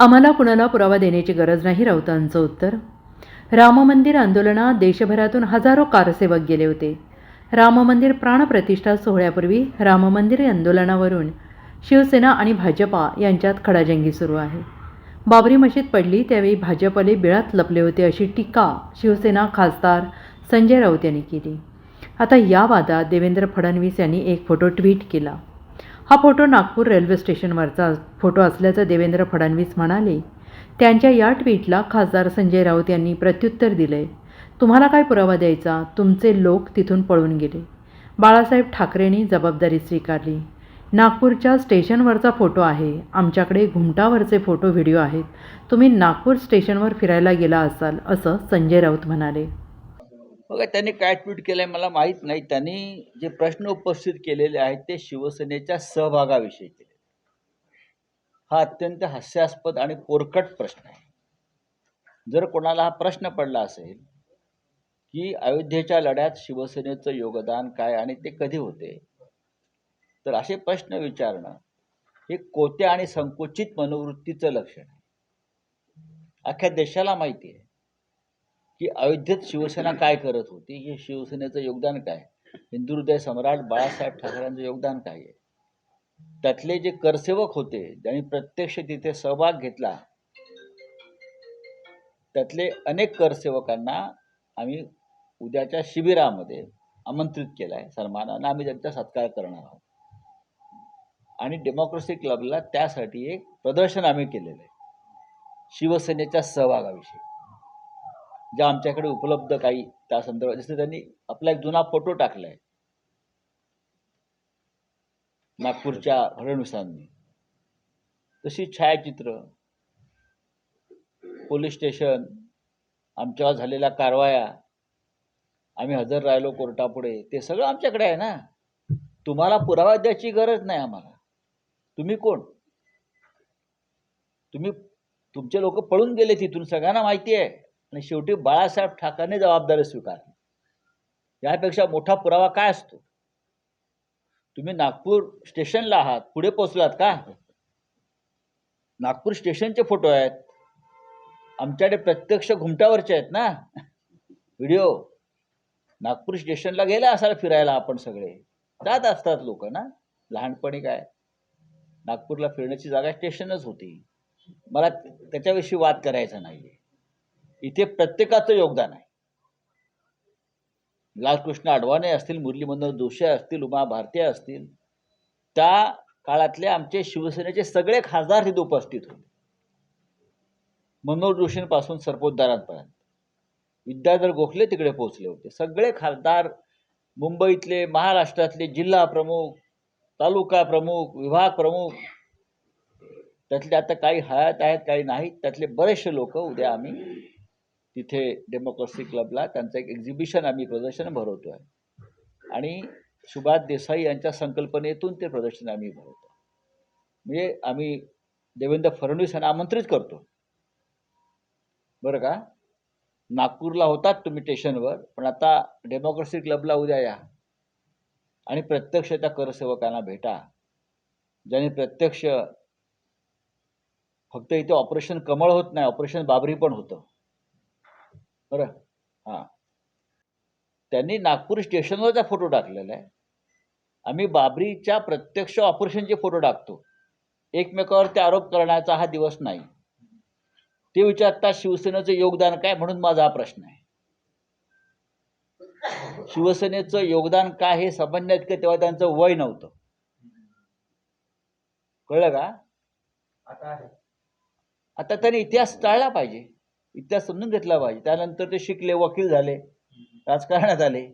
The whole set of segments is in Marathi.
आम्हाला कुणाला पुरावा देण्याची गरज नाही राऊतांचं उत्तर. राम मंदिर आंदोलनात देशभरातून हजारो कारसेवक गेले होते. राम मंदिर प्राणप्रतिष्ठा सोहळ्यापूर्वी राम मंदिर आंदोलनावरून शिवसेना आणि भाजपा यांच्यात खडाजंगी सुरू आहे. बाबरी मशीद पडली त्यावेळी भाजपले बिळात लपले होते अशी टीका शिवसेना खासदार संजय राऊत यांनी केली. आता या वादात देवेंद्र फडणवीस यांनी एक फोटो ट्विट केला. हा फोटो नागपूर रेल्वे स्टेशनवरचा फोटो असल्याचं देवेंद्र फडणवीस म्हणाले. त्यांच्या या ट्विटला खासदार संजय राऊत यांनी प्रत्युत्तर दिलंय. तुम्हाला काय पुरावा द्यायचा? तुमचे लोक तिथून पळून गेले. बाळासाहेब ठाकरेंनी जबाबदारी स्वीकारली. नागपूरच्या स्टेशनवरचा फोटो आहे. आमच्याकडे घुमटावरचे फोटो व्हिडिओ आहेत. तुम्ही नागपूर स्टेशनवर फिरायला गेला असाल असं संजय राऊत म्हणाले. बघा त्यांनी काय ट्विट केलं आहे मला माहीत नाही. त्यांनी जे प्रश्न उपस्थित केलेले आहेत ते शिवसेनेच्या सहभागाविषयी केले हा अत्यंत हास्यास्पद आणि पोरकट प्रश्न आहे. जर कोणाला हा प्रश्न पडला असेल की अयोध्येच्या लढ्यात शिवसेनेचं योगदान काय आणि ते कधी होते? तर असे प्रश्न विचारणं हे कोत्या आणि संकुचित मनोवृत्तीचं लक्षण आहे. अख्ख्या देशाला माहिती आहे. की अयोध्येत शिवसेना काय करत होती? हे शिवसेनेचं योगदान काय? हिंदू हृदय सम्राट बाळासाहेब ठाकरेंचं योगदान काय आहे? त्यातले जे करसेवक होते ज्यांनी प्रत्यक्ष तिथे सहभाग घेतला त्यातले अनेक करसेवकांना आम्ही उद्याच्या शिबिरामध्ये आमंत्रित केलं आहे सन्मानानं आम्ही त्यांचा सत्कार करणार आहोत. आणि डेमोक्रेसी क्लबला त्यासाठी एक प्रदर्शन आम्ही केलेलं आहे शिवसेनेच्या सहभागाविषयी. ज्या आमच्याकडे उपलब्ध काही त्या संदर्भात जसं त्यांनी आपला एक जुना फोटो टाकलाय. नागपूरच्या फडणवीसांनी. तशी छायाचित्र. पोलीस स्टेशन आमच्यावर झालेल्या कारवाया आम्ही हजर राहिलो कोर्टापुढे ते सगळं आमच्याकडे आहे ना. तुम्हाला पुरावा द्यायची गरज नाही आम्हाला. तुम्ही कोण? तुम्ही तुमचे लोक पळून गेले तिथून सगळ्यांना माहिती आहे. आणि शेवटी बाळासाहेब ठाकरेने जबाबदारी स्वीकारली. यापेक्षा मोठा पुरावा काय असतो? तुम्ही नागपूर स्टेशनला आहात पुढे पोचलात का? नागपूर स्टेशनचे फोटो आहेत. आमच्याकडे प्रत्यक्ष घुमटावरचे आहेत ना? व्हिडिओ. नागपूर स्टेशनला गेला असाल फिरायला आपण सगळे. जात असतात लोक ना? लहानपणी काय? नागपूरला फिरण्याची जागा स्टेशनच होती. मला त्याच्याविषयी वाद करायचा नाही इथे प्रत्येकाचं योगदान आहे. लालकृष्ण अडवाणी असतील मुरली मनोहर जोशी असतील उमा भारती असतील त्या काळातले आमचे शिवसेनेचे सगळे खासदार तिथे उपस्थित होते. मनोहर जोशींपासून सरपोतदारांपर्यंत. विद्याधर गोखले तिकडे पोहोचले होते. सगळे खासदार मुंबईतले महाराष्ट्रातले जिल्हा प्रमुख तालुका प्रमुख विभाग प्रमुख त्यातले आता काही हयात आहेत काही नाहीत त्यातले बरेचसे लोक उद्या आम्ही तिथे डेमोक्रेसी क्लबला त्यांचं एक एक्झिबिशन आम्ही प्रदर्शन भरवतो आहे आणि सुभाष देसाई यांच्या संकल्पनेतून ते प्रदर्शन आम्ही भरवतो म्हणजे आम्ही देवेंद्र फडणवीस यांना आमंत्रित करतो. बरं का? नागपूरला होतात तुम्ही स्टेशनवर पण आता डेमोक्रेसी क्लबला उद्या या. आणि प्रत्यक्ष त्या करसेवकांना भेटा. ज्याने प्रत्यक्ष फक्त इथे ऑपरेशन कमळ होत नाही ऑपरेशन बाबरी पण होतं. बरं. हां. त्यांनी नागपूर स्टेशनवरचा फोटो टाकलेला आहे. आम्ही बाबरीच्या प्रत्यक्ष ऑपरेशनचे फोटो टाकतो. एकमेकावरती आरोप करण्याचा हा दिवस नाही. ते विचारतात शिवसेनेचं योगदान काय? म्हणून माझा हा प्रश्न आहे. शिवसेनेचं योगदान काय हे समजण्यात का तेव्हा त्यांचं वय नव्हतं. कळलं का? आता त्यांनी इतिहास टाळला पाहिजे. इतिहास समजून घेतला पाहिजे. त्यानंतर ते शिकले वकील झाले राजकारणात आले.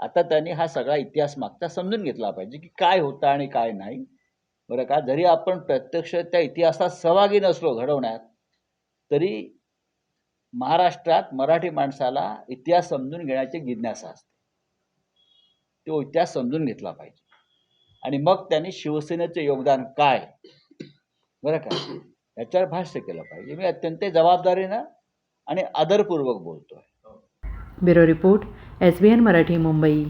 आता त्यांनी हा सगळा इतिहास मागचा समजून घेतला पाहिजे की काय होतं आणि काय नाही. बरं का? जरी आपण प्रत्यक्ष त्या इतिहासात सहभागी नसलो घडवण्यात तरी महाराष्ट्रात मराठी माणसाला इतिहास समजून घेण्याची जिज्ञासा असते. तो इतिहास समजून घेतला पाहिजे. आणि मग त्यांनी शिवसेनेचं योगदान काय? बरं का? याच्यावर भाष्य केलं पाहिजे. मी अत्यंत जबाबदारीनं आणि आदरपूर्वक बोलतो आहे bureau report S B N Marathi Mumbai.